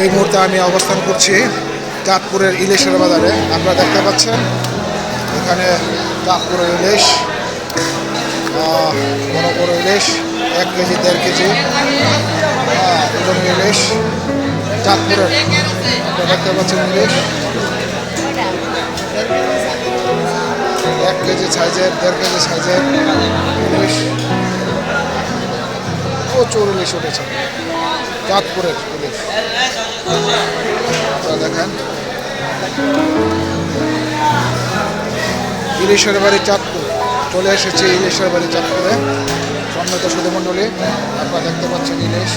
এই মুহূর্তে আমি অবস্থান করছি চাঁদপুরের ইলিশের বাজারে। আপনারা দেখতে পাচ্ছেন, এখানে চাঁদপুরের ইলিশ বড় বড় ইলিশ, এক কেজি, দেড় কেজি এরকম ইলিশ, চাঁদপুরের। আপনারা দেখতে পাচ্ছেন ইলিশ। এক কেজি সাইজের, দেড় কেজি সাইজের ইলিশ। প্রচুর ইলিশ উঠেছে। চাঁদপুরের আপনারা দেখেন। ইলিশের বাড়ি চাঁদপুর। চলে এসেছে ইলিশের বাড়ি চাঁদপুরে। সম্মানিত সুধমণ্ডলী, আপনারা দেখতে পাচ্ছেন ইলিশ।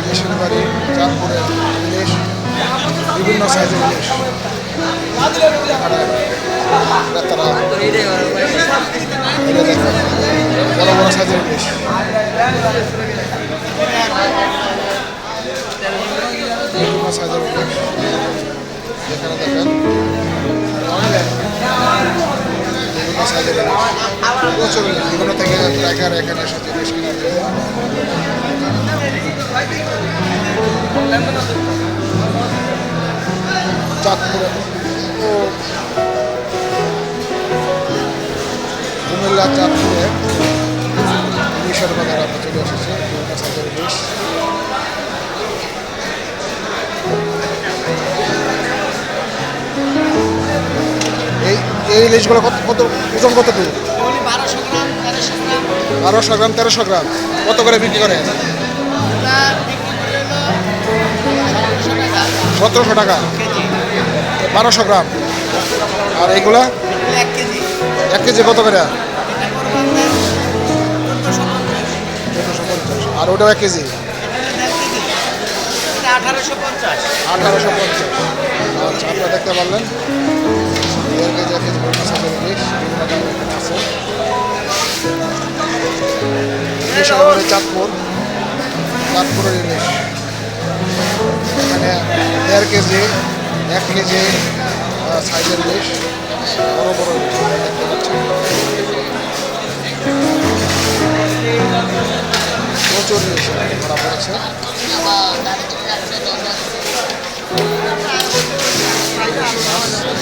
ইলিশের বাড়ি চাঁদপুরের ইলিশ। বিভিন্ন সাইজের ইলিশ। দেখেন বড় বড় সাইজের ইলিশ। ট্রাইকার এখানে ইলিশ কেনার জন্য চাঁদপুরে। ও কুমিল্লা চাঁদপুরে। আমরা চলে এসেছি। বিভিন্ন এই ইলিশগুলো কত কত ওজন কত দূর বারোশো গ্রাম, তেরোশো গ্রাম, কত করে বিক্রি করে? করে সতেরোশো টাকা। বারোশো গ্রাম। আর এইগুলা? এক কেজি কত করে? আর ওটাও এক কেজি? আঠারোশো পঞ্চাশ আঠারোশো পঞ্চাশ। আচ্ছা আপনারা দেখতে পারলেন। ইলিশ বিভিন্ন এখানে আছে। ইলিশ হবে চাঁদপুর। চাঁদপুরের ইলিশ এখানে দেড় কেজি এক কেজি সাইজের ইলিশ বড় বড় ইলিশ দেখতে পাচ্ছেন প্রচুর ইলিশ ধরা পড়েছে। ইলিশের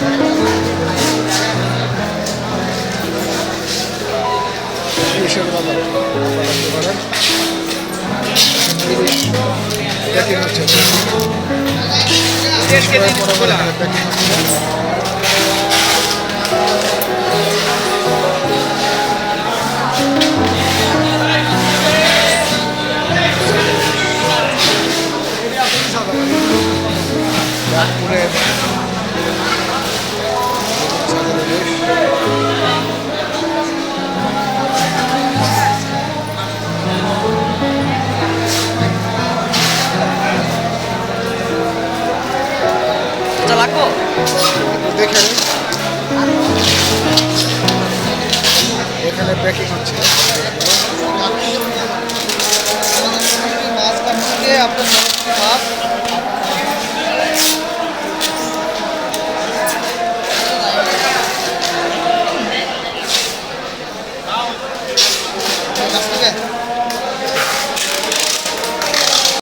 বাজার পারেন ইলিশ প্যাকিং হচ্ছে লাগবো একটু দেখে এখানে প্যাকিং হচ্ছে। আপনার মাছ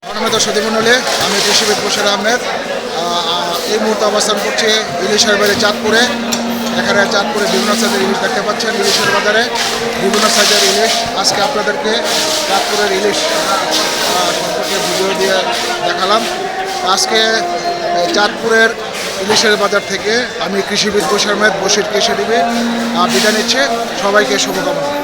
মনোমিত সদীমণ্ডলে আমি কৃষিবিদ বসির আহমেদ। আহ, এই মুহূর্তে অবস্থান করছি ইলিশের বাজারে চাঁদপুরে। এখানে চাঁদপুরে বিভিন্ন সাইজের ইলিশ দেখতে পাচ্ছেন ইলিশের বাজারে। বিভিন্ন সাইজের ইলিশ। আজকে আপনাদেরকে চাঁদপুরের ইলিশ সম্পর্কে ভিডিও দিয়ে দেখালাম। আজকে চাঁদপুরের ইলিশের বাজার থেকে আমি কৃষিবিদ আহমেদ বসির কৃষি টিভি বিদায় নিচ্ছে। সবাইকে শুভকামনা।